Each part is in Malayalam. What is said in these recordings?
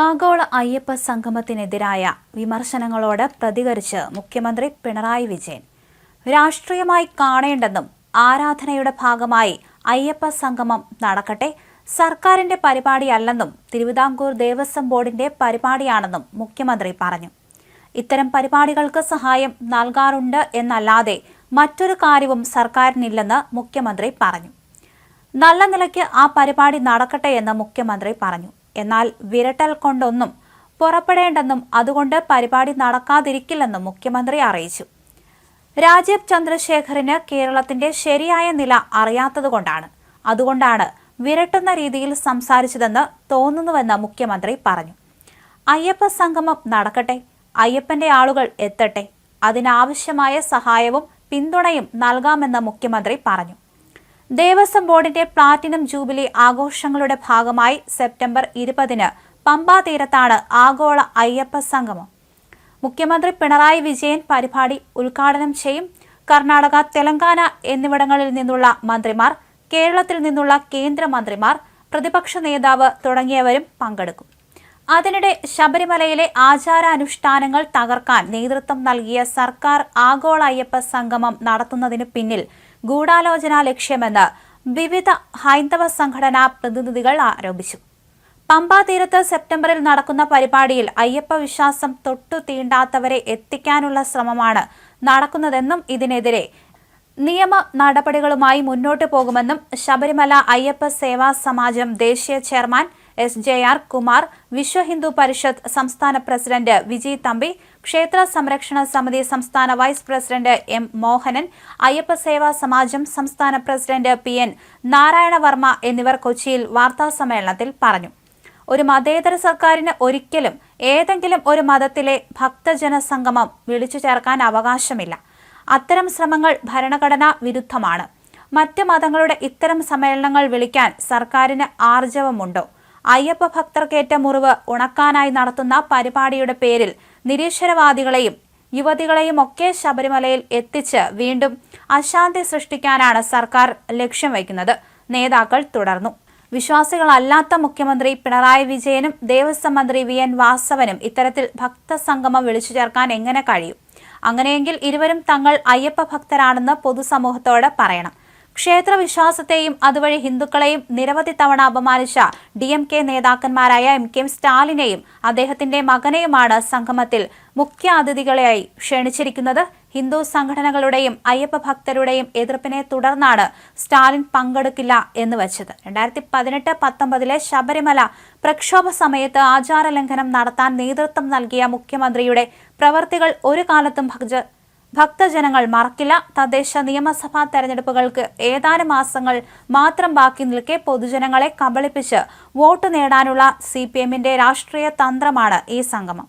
ആഗോള അയ്യപ്പ സംഗമത്തിനെതിരായ വിമർശനങ്ങളോട് പ്രതികരിച്ച് മുഖ്യമന്ത്രി പിണറായി വിജയൻ. രാഷ്ട്രീയമായി കാണേണ്ടെന്നും ആരാധനയുടെ ഭാഗമായി അയ്യപ്പ സംഗമം നടക്കട്ടെ സർക്കാരിന്റെ പരിപാടിയല്ലെന്നും തിരുവിതാംകൂർ ദേവസ്വം ബോർഡിന്റെ പരിപാടിയാണെന്നും മുഖ്യമന്ത്രി പറഞ്ഞു. ഇത്തരം പരിപാടികൾക്ക് സഹായം നൽകാറുണ്ട് എന്നല്ലാതെ മറ്റൊരു കാര്യവും സർക്കാരിനില്ലെന്ന് മുഖ്യമന്ത്രി പറഞ്ഞു. നല്ല നിലയ്ക്ക് ആ പരിപാടി നടക്കട്ടെ എന്ന് മുഖ്യമന്ത്രി പറഞ്ഞു. എന്നാൽ വിരട്ടൽ കൊണ്ടൊന്നും പുറപ്പെടേണ്ടെന്നും അതുകൊണ്ട് പരിപാടി നടക്കാതിരിക്കില്ലെന്നും മുഖ്യമന്ത്രി അറിയിച്ചു. രാജീവ് ചന്ദ്രശേഖറിന് കേരളത്തിന്റെ ശരിയായ നില അറിയാത്തതുകൊണ്ടാണ്. അതുകൊണ്ടാണ് വിരട്ടുന്ന രീതിയിൽ സംസാരിച്ചതെന്ന് തോന്നുന്നുവെന്ന് മുഖ്യമന്ത്രി പറഞ്ഞു. അയ്യപ്പ സംഗമം നടക്കട്ടെ അയ്യപ്പന്റെ ആളുകൾ എത്തട്ടെ അതിനാവശ്യമായ സഹായവും പിന്തുണയും നൽകാമെന്ന് മുഖ്യമന്ത്രി പറഞ്ഞു. ദേവസ്വം ബോർഡിന്റെ പ്ലാറ്റിനം ജൂബിലി ആഘോഷങ്ങളുടെ ഭാഗമായി സെപ്റ്റംബർ ഇരുപതിന് പമ്പാ തീരത്താണ് ആഗോള അയ്യപ്പ സംഗമം. മുഖ്യമന്ത്രി പിണറായി വിജയൻ പരിപാടി ഉദ്ഘാടനം ചെയ്യും. കർണാടക തെലങ്കാന എന്നിവിടങ്ങളിൽ നിന്നുള്ള മന്ത്രിമാർ കേരളത്തിൽ നിന്നുള്ള കേന്ദ്രമന്ത്രിമാർ പ്രതിപക്ഷ നേതാവ് തുടങ്ങിയവരും പങ്കെടുക്കും. അതിനിടെ ശബരിമലയിലെ ആചാരാനുഷ്ഠാനങ്ങൾ തകർക്കാൻ നേതൃത്വം നൽകിയ സർക്കാർ ആഗോള അയ്യപ്പ സംഗമം നടത്തുന്നതിന് പിന്നിൽ ഗൂഢാലോചന ലക്ഷ്യമെന്ന് വിവിധ ഹൈന്ദവ സംഘടനാ പ്രതിനിധികൾ ആരോപിച്ചു. പമ്പാ തീരത്ത് സെപ്റ്റംബറിൽ നടക്കുന്ന പരിപാടിയിൽ അയ്യപ്പ വിശ്വാസം തൊട്ടു തീണ്ടാത്തവരെ എത്തിക്കാനുള്ള ശ്രമമാണ് നടക്കുന്നതെന്നും ഇതിനെതിരെ നിയമ നടപടികളുമായി മുന്നോട്ടു പോകുമെന്നും ശബരിമല അയ്യപ്പ സേവാ സമാജം ദേശീയ chairman S. J. R. Kumar Vishwa Hindu Parishad സംസ്ഥാന പ്രസിഡന്റ് വിജയ് തമ്പി ക്ഷേത്ര സംരക്ഷണ സമിതി സംസ്ഥാന vice president M. Mohanan Ayyappa Seva Samajam സംസ്ഥാന പ്രസിഡന്റ് പി. എൻ. നാരായണവർമ്മ എന്നിവർ കൊച്ചിയിൽ വാർത്താസമ്മേളനത്തിൽ പറഞ്ഞു. ഒരു മതേതര സർക്കാരിന് ഒരിക്കലും ഏതെങ്കിലും ഒരു മതത്തിലെ ഭക്തജന സംഗമം വിളിച്ചു ചേർക്കാൻ അവകാശമില്ല. അത്തരം ശ്രമങ്ങൾ ഭരണഘടനാ വിരുദ്ധമാണ്. മറ്റ് മതങ്ങളുടെ ഇത്തരം സമ്മേളനങ്ങൾ വിളിക്കാൻ സർക്കാരിന് ആർജവമുണ്ടോ? അയ്യപ്പ ഭക്തർക്കേറ്റ മുറിവ് ഉണക്കാനായി നടത്തുന്ന പരിപാടിയുടെ പേരിൽ നിരീശ്വരവാദികളെയും യുവതികളെയും ഒക്കെ ശബരിമലയിൽ എത്തിച്ച് വീണ്ടും അശാന്തി സൃഷ്ടിക്കാനാണ് സർക്കാർ ലക്ഷ്യം വയ്ക്കുന്നത്. നേതാക്കൾ തുടർന്നു. വിശ്വാസികളല്ലാത്ത മുഖ്യമന്ത്രി പിണറായി വിജയനും ദേവസ്വം മന്ത്രി വി എൻ വാസവനും ഇത്തരത്തിൽ ഭക്തസംഗമം വിളിച്ചു ചേർക്കാൻ എങ്ങനെ കഴിയും? അങ്ങനെയെങ്കിൽ ഇരുവരും തങ്ങൾ അയ്യപ്പ ഭക്തരാണെന്ന് പൊതുസമൂഹത്തോട് പറയണം. ക്ഷേത്ര വിശ്വാസത്തെയും അതുവഴി ഹിന്ദുക്കളെയും നിരവധി തവണ അപമാനിച്ച ഡി എം കെ നേതാക്കന്മാരായ എം കെ സ്റ്റാലിനെയും അദ്ദേഹത്തിന്റെ മകനെയുമാണ് സംഗമത്തിൽ മുഖ്യ അതിഥികളെയായി ക്ഷണിച്ചിരിക്കുന്നത്. ഹിന്ദു സംഘടനകളുടെയും അയ്യപ്പ ഭക്തരുടെയും എതിർപ്പിനെ തുടർന്നാണ് സ്റ്റാലിൻ പങ്കെടുക്കില്ല എന്ന് വെച്ചത്. രണ്ടായിരത്തി പതിനെട്ട് പത്തൊമ്പതിലെ ശബരിമല പ്രക്ഷോഭ സമയത്ത് ആചാരലംഘനം നടത്താൻ നേതൃത്വം നൽകിയ മുഖ്യമന്ത്രിയുടെ പ്രവർത്തികൾ ഒരു കാലത്തും ഭക്ത ഭക്തജനങ്ങൾ മറക്കില്ല. തദ്ദേശ നിയമസഭാ തെരഞ്ഞെടുപ്പുകൾക്ക് ഏതാനും മാസങ്ങൾ മാത്രം ബാക്കി നിൽക്കെ പൊതുജനങ്ങളെ കബളിപ്പിച്ച് വോട്ട് നേടാനുള്ള സി പി എമ്മിന്റെ രാഷ്ട്രീയ തന്ത്രമാണ് ഈ സംഗമം.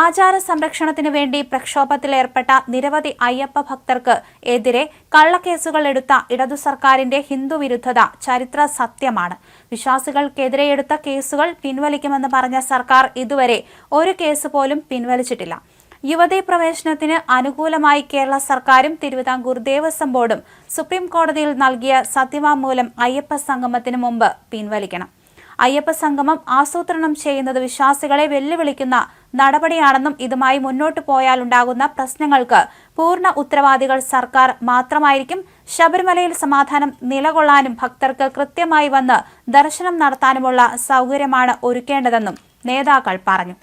ആചാര സംരക്ഷണത്തിനു വേണ്ടി പ്രക്ഷോഭത്തിലേർപ്പെട്ട നിരവധി അയ്യപ്പ ഭക്തർക്ക് എതിരെ കള്ളക്കേസുകൾ എടുത്ത ഇടതു സർക്കാരിന്റെ ഹിന്ദുവിരുദ്ധത ചരിത്ര സത്യമാണ്. വിശ്വാസികൾക്കെതിരെ എടുത്ത കേസുകൾ പിൻവലിക്കുമെന്ന് പറഞ്ഞ സർക്കാർ ഇതുവരെ ഒരു കേസ് പോലും പിൻവലിച്ചിട്ടില്ല. യുവതീ പ്രവേശനത്തിന് അനുകൂലമായി കേരള സർക്കാരും തിരുവിതാംകൂർ ദേവസ്വം ബോർഡും സുപ്രീം കോടതിയിൽ നൽകിയ സത്യവാങ്മൂലം അയ്യപ്പ സംഗമത്തിന് മുമ്പ് പിൻവലിക്കണം. അയ്യപ്പ സംഗമം ആസൂത്രണം ചെയ്യുന്നത് വിശ്വാസികളെ വെല്ലുവിളിക്കുന്ന നടപടിയാണെന്നും ഇതുമായി മുന്നോട്ടു പോയാൽ ഉണ്ടാകുന്ന പ്രശ്നങ്ങൾക്ക് പൂർണ ഉത്തരവാദികൾ സർക്കാർ മാത്രമായിരിക്കും ശബരിമലയിൽ സമാധാനം നിലകൊള്ളാനും ഭക്തർക്ക് കൃത്യമായി വന്ന് ദർശനം നടത്താനുമുള്ള സൗകര്യമാണ് ഒരുക്കേണ്ടതെന്നും നേതാക്കൾ പറഞ്ഞു.